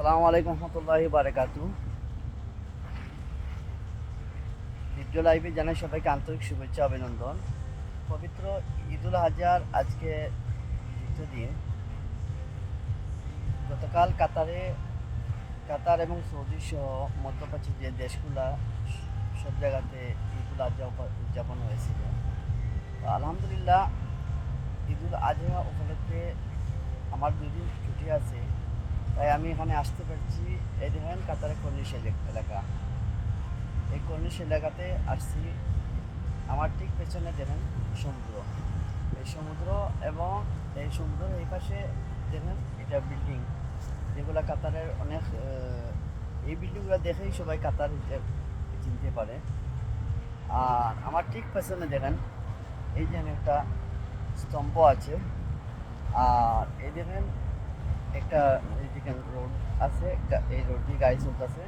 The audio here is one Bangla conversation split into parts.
আসসালামু আলাইকুম রহমতুল্লাহি বারাকাতু ভিডিও লাইভে জানাই সবাইকে আন্তরিক শুভেচ্ছা, অভিনন্দন। পবিত্র ঈদুল হাজার আজকে দ্বিতীয় দিন। গতকাল কাতারে, কাতার এবং সৌদি সহ মধ্যপ্রাচ্যের যে দেশগুলা সব জায়গাতে ঈদুল আজহা উদযাপন হয়েছিল। আলহামদুলিল্লাহ, ঈদুল আজহা উপলক্ষে আমার দুই দিন ছুটি আছে। তাই আমি এখানে আসতে পারছি। এই দেখেন কাতারের কর্নিশ এলাকা। এই কর্নিশ এলাকাতে আসছি। আমার ঠিক পেছনে দেখেন সমুদ্র। এই সমুদ্র এবং এই সমুদ্রের এই পাশে দেখেন এটা বিল্ডিং। যেগুলো কাতারের অনেক এই বিল্ডিংগুলো দেখেই সবাই কাতার চিনতে পারে। আর আমার ঠিক পেছনে দেখেন এই যে একটা স্তম্ভ আছে। আর এই দেখেন একটা এই রোড আছে এই রোড দিয়ে গাড়ি চলতেছে।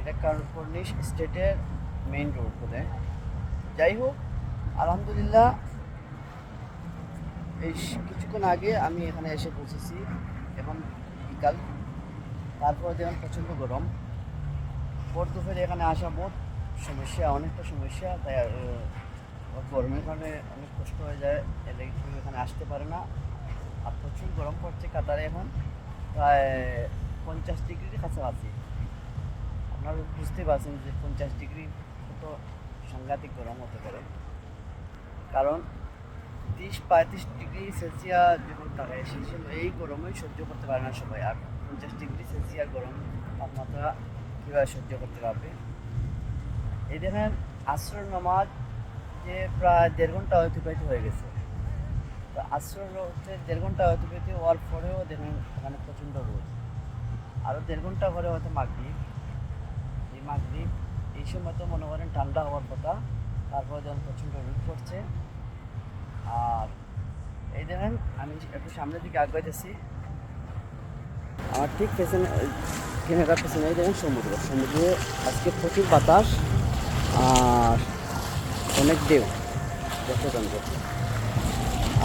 এটা কর্নিশ স্টেটের মেইন রোড বলে। যাই হোক, আলহামদুলিল্লাহ, এই কিছুক্ষণ আগে আমি এখানে এসে পৌঁছেছি এবং বিকাল। তারপর দেখেন প্রচণ্ড গরম। দুপুরে এখানে আসা বহুত সমস্যা, অনেকটা সমস্যা। তাই গরমের কারণে অনেক কষ্ট হয়ে যায় এলে এখানে আসতে পারে না। আর প্রচুর গরম পড়ছে কাতারে এখন, প্রায় পঞ্চাশ ডিগ্রির কাছাকাছি। আপনারা বুঝতে পারছেন যে পঞ্চাশ ডিগ্রি কত সাংঘাতিক গরম হতে পারে। কারণ তিরিশ পঁয়ত্রিশ ডিগ্রি সেলসিয়াস যখন থাকে, সেই সময় এই গরমে সহ্য করতে পারে না সবাই। আর পঞ্চাশ ডিগ্রি সেলসিয়াস গরম তাপমাত্রা কীভাবে সহ্য করতে পারবে? এই দেখেন আশ্রয় নামাজ যে প্রায় দেড় ঘণ্টা অতিবাহিত হয়ে গেছে। আশ্রয় হচ্ছে দেড় ঘণ্টা অতিবাহিত হওয়ার পরেও দেখেন এখানে প্রচণ্ড রোদ। আরও দেড় ঘণ্টা পরে হয়তো মাগরীব। এই মাগরীব, এই সময় তো মনে করেন ঠান্ডা হওয়ার কথা। তারপর যখন প্রচণ্ড রোদ পড়ছে। আর এই দেখেন, আমি একটু সামনের দিকে আগাইতেছি। আমার ঠিক পেছনে কেনাকার পেছনে দেখেন সমুদ্র। সমুদ্রে আজকে প্রচুর বাতাস আর অনেক ঢেউ। দেখতে পান।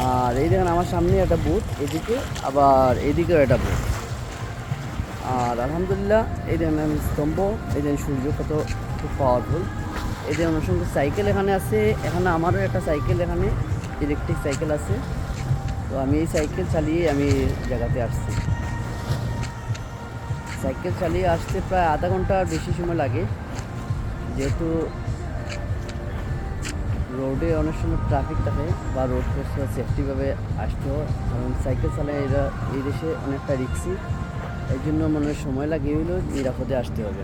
আর এই দেখেন আমার সামনে একটা বুথ এদিকে আবার এদিকেও একটা বুথ আর আলহামদুলিল্লাহ, এই দেখেন আমি স্তম্ভ, এই দেখেন সূর্য কত খুব পাওয়ারফুল এই দেখেন অসংখ্য সাইকেল এখানে আছে, এখানে আমারও একটা সাইকেল এখানে ইলেকট্রিক সাইকেল আছে। তো আমি এই সাইকেল চালিয়ে আমি জায়গাতে আসছি। সাইকেল চালিয়ে আসতে প্রায় আধা ঘণ্টার বেশি সময় লাগে। যেহেতু রোডে অনেক সময় ট্রাফিক থাকে বা রোড করতে সেফটিভাবে আসতে হয়। কারণ সাইকেল চালায় এরা, এই দেশে অনেকটা রিক্সি এই জন্য মনে সময় লাগে হলেও নিরাপদে আসতে হবে।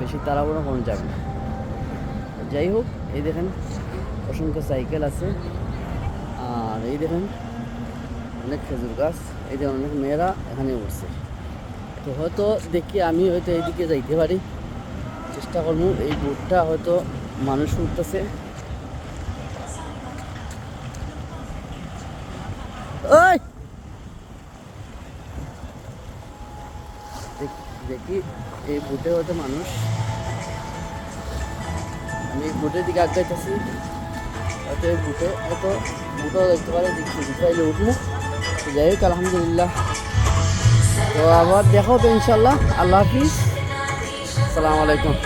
বেশি তাড়াহুড়ো কোনো যাবে না। যাই হোক, এই দেখেন অসংখ্য সাইকেল আছে। আর এই দেখেন অনেক খেজুর গাছ, এই দেখেন অনেক মেয়েরা এখানে উঠছে। তো হয়তো দেখি আমি হয়তো এইদিকে যাইতে পারি। চেষ্টা করব, এই বোটটা হয়তো মানুষ উঠতেছে। দেখ- এই বুটে হয়তো মানুষ। আমি বুটের দিকে আগাইতেছি হয়তো এই বুটে হয়তো বুটও দেখতে পারে, দেখছি বুটাইলে উঠবো। যাই হোক, আলহামদুলিল্লাহ। তো আবার দেখো তো ইনশাল্লাহ আল্লাহ হাফিজ। আসসালামু আলাইকুম।